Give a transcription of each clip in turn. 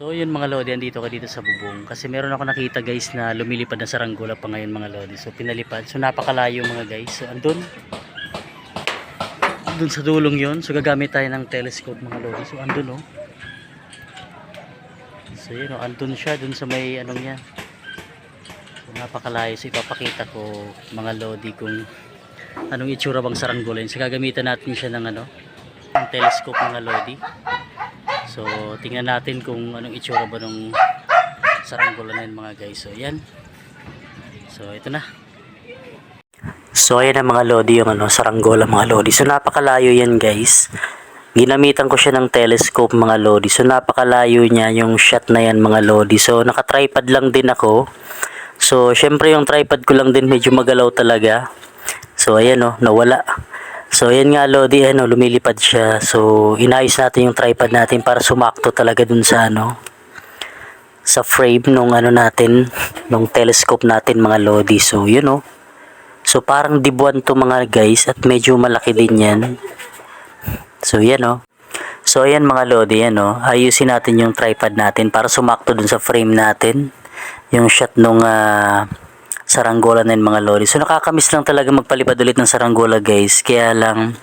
So yun mga lodi, andito ka dito sa bubong. Kasi meron ako nakita guys na lumilipad na saranggola pa ngayon mga lodi. So pinalipad. So napakalayo mga guys. So andun. Andun sa dulong yon So gagamit tayo ng telescope mga lodi. So andun oh. So yun oh, andun siya dun sa may anong yan. So napakalayo. So ipapakita ko mga lodi kung anong itsura bang saranggola yun. So gagamitan natin siya ng ano, ng telescope mga lodi. So, tingnan natin kung anong itsura ba nung saranggola na yun mga guys. So, yan. So, ito na. So, ayan na mga lodi yung ano, saranggola mga lodi. So, napakalayo yan guys. Ginamitan ko siya ng telescope mga lodi. So, napakalayo niya yung shot na yan mga lodi. So, naka-tripod lang din ako. So, syempre yung tripod ko lang din medyo magalaw talaga. So, ayan o, nawala. So, ayan nga Lodi, ano, lumilipad siya. So, inayos natin yung tripod natin para sumakto talaga dun sa ano, sa frame nung ano natin, nung telescope natin mga Lodi. So, yun o. So, parang dibuan to mga guys at medyo malaki din yan. So, yan o. So, ayan mga Lodi, yan o. Ayusin natin yung tripod natin para sumakto dun sa frame natin. Yung shot nung ah, saranggola na yun mga lodi. So nakakamiss lang talaga magpalipad ulit ng saranggola guys. Kaya lang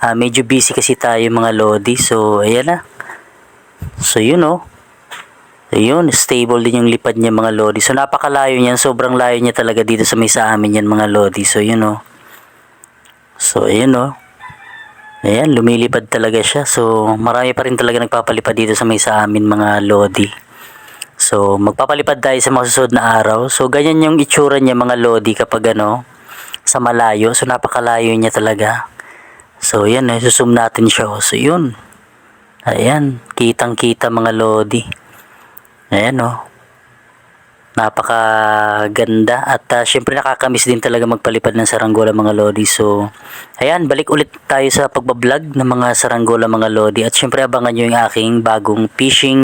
ah, medyo busy kasi tayo mga lodi. So ayan na. So yun oh. Ayun, stable din yung lipad niya mga lodi. So napakalayo niyan, sobrang layo niya talaga dito sa may sa amin yan mga lodi. So yun oh. So ayun oh. Ayan, lumilipad talaga siya. So marami pa rin talaga nagpapalipad dito sa may sa amin mga lodi. So, magpapalipad tayo sa mga susunod na araw. So, ganyan yung itsura niya mga lodi kapag ano, sa malayo. So, napakalayo niya talaga. So, yan, eh, susum natin siya. oh. So, yun. Ayan, kitang-kita mga lodi. Ayan, oh. Napakaganda at uh, syempre nakakamiss din talaga magpalipad ng saranggola mga lodi. So, ayan, balik ulit tayo sa pagbablog ng mga saranggola mga lodi at syempre abangan nyo yung aking bagong fishing